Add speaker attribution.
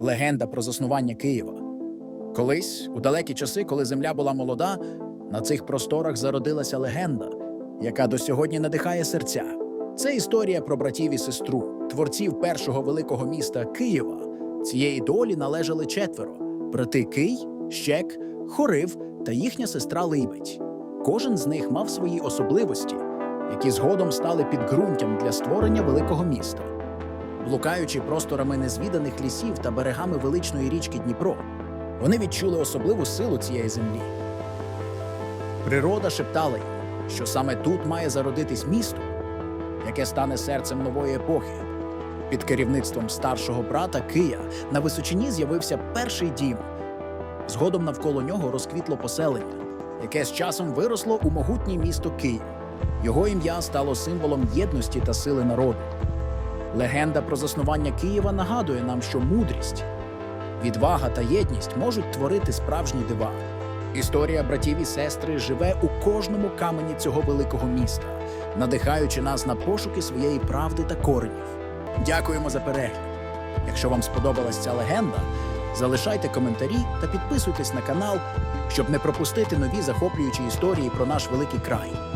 Speaker 1: Легенда про заснування Києва. Колись, у далекі часи, коли земля була молода, на цих просторах зародилася легенда, яка до сьогодні надихає серця. Це історія про братів і сестру, творців першого великого міста Києва. Цієї долі належали четверо: брати Кий, Щек, Хорив та їхня сестра Либедь. Кожен з них мав свої особливості, які згодом стали підґрунтям для створення великого міста. Блукаючи просторами незвіданих лісів та берегами величної річки Дніпро, вони відчули особливу силу цієї землі. Природа шептала їм, що саме тут має зародитись місто, яке стане серцем нової епохи. Під керівництвом старшого брата Кия на височині з'явився перший дім. Згодом навколо нього розквітло поселення, яке з часом виросло у могутнє місто Київ. Його ім'я стало символом єдності та сили народу. Легенда про заснування Києва нагадує нам, що мудрість, відвага та єдність можуть творити справжні дива. Історія братів і сестри живе у кожному камені цього великого міста, надихаючи нас на пошуки своєї правди та коренів. Дякуємо за перегляд. Якщо вам сподобалась ця легенда, залишайте коментарі та підписуйтесь на канал, щоб не пропустити нові захоплюючі історії про наш великий край.